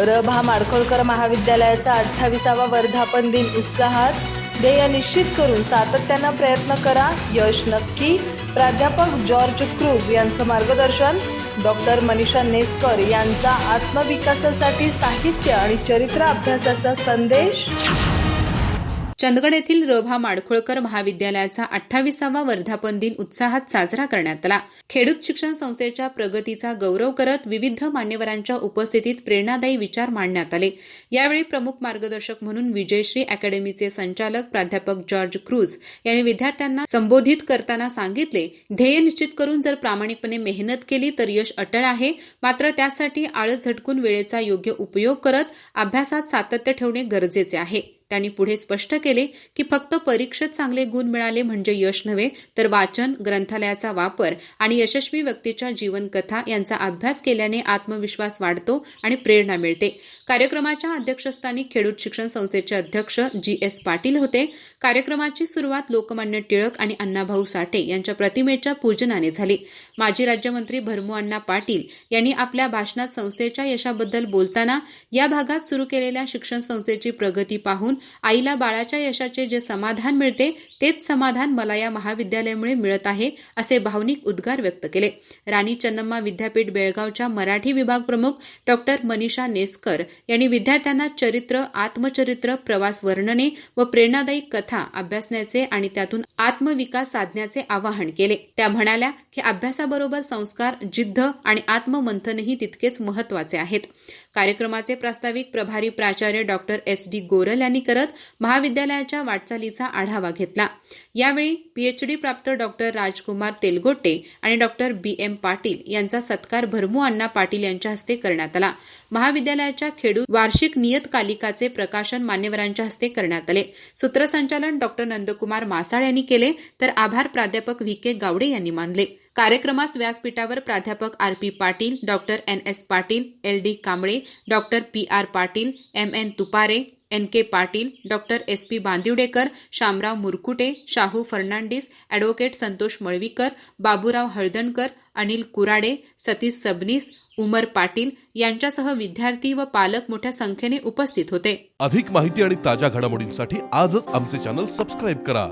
रभा माडखोलकर महाविद्यालयाचा अठ्ठावीसावा वर्धापन दिन उत्साहात ध्येय निश्चित करून सातत्यानं प्रयत्न करा. यश नक्की. प्राध्यापक जॉर्ज क्रूज यांचं मार्गदर्शन. डॉक्टर मनीषा नेस्कर यांचा आत्मविकासासाठी साहित्य आणि चरित्र अभ्यासाचा संदेश. चंदगड येथील रभा माडखोळकर महाविद्यालयाचा अठ्ठावीसावा वर्धापन दिन उत्साहात साजरा करण्यात आला. खेडूत शिक्षण संस्थेच्या प्रगतीचा गौरव करत विविध मान्यवरांच्या उपस्थितीत प्रेरणादायी विचार मांडण्यात आले. यावेळी प्रमुख मार्गदर्शक म्हणून विजयश्री अकॅडमीचे संचालक प्राध्यापक जॉर्ज क्रूज यांनी विद्यार्थ्यांना संबोधित करताना सांगितले ध्येय निश्चित करून जर प्रामाणिकपणे मेहनत केली तर यश अटळ आहे. मात्र त्यासाठी आळस झटकून वेळेचा योग्य उपयोग करत अभ्यासात सातत्य ठेवणे गरजेचे आहे. त्यांनी पुढे स्पष्ट केले की फक्त परीक्षेत चांगले गुण मिळाले म्हणजे यश नव्हे तर वाचन ग्रंथालयाचा वापर आणि यशस्वी व्यक्तीच्या जीवनकथा यांचा अभ्यास केल्याने आत्मविश्वास वाढतो आणि प्रेरणा मिळते. कार्यक्रमाच्या अध्यक्षस्थानी खेडूत शिक्षण संस्थेचे अध्यक्ष जी एस पाटील होते. कार्यक्रमाची सुरुवात लोकमान्य टिळक आणि अण्णाभाऊ साठे यांच्या प्रतिमेच्या पूजनाने झाली. माजी राज्यमंत्री भरमू अण्णा पाटील यांनी आपल्या भाषणात संस्थेच्या यशाबद्दल बोलताना या भागात सुरू केलेल्या शिक्षण संस्थेची प्रगती पाहून आईला बाळाच्या यशाचे जे समाधान मिळते तेच समाधान मला या महाविद्यालयामुळे मिळत आहे असे भावनिक उद्गार व्यक्त केले. राणी चन्नम्मा विद्यापीठ बेळगावच्या मराठी विभाग प्रमुख डॉक्टर मनीषा नेस्कर यांनी विद्यार्थ्यांना चरित्र आत्मचरित्र प्रवास वर्णने व प्रेरणादायी कथा अभ्यासण्याचे आणि त्यातून आत्मविकास साधण्याचे आवाहन केले. त्या म्हणाल्या की अभ्यासाबरोबर संस्कार जिद्द आणि आत्ममंथनही तितकेच महत्त्वाचे आहेत. कार्यक्रमाचे प्रास्ताविक प्रभारी प्राचार्य डॉक्टर एस डी गोरल यांनी करत महाविद्यालयाच्या वाटचालीचा आढावा घेतला. यावेळी पीएचडी प्राप्त डॉक्टर राजकुमार तेलगोटे आणि डॉक्टर बी एम पाटील यांचा सत्कार भरमू अण्णा पाटील यांच्या हस्ते करण्यात आला. महाविद्यालयाच्या खेडू वार्षिक नियतकालिकाचे प्रकाशन मान्यवरांच्या हस्ते करण्यात आले. सूत्रसंचालन डॉक्टर नंदकुमार मासाळ यांनी केले तर आभार प्राध्यापक व्ही के गावडे यांनी मानले. कार्यक्रमास व्यासपीठावर प्राध्यापक R P Patil doctor N S Patil L D Kamble doctor P R Patil M N Tupare N K Patil doctor S P Bandiwadekar Shamrao Murkute Shahu Fernandes advocate Santosh Malvikar Baburao Haldankar Anil Kurade Satish Sabnis Umar Patil यांच्यासह विद्यार्थी व पालक मोठ्या संख्येने उपस्थित होते. अधिक माहिती आणि ताज्या घडामोडींसाठी आजच आमचे चॅनल सबस्क्राईब करा.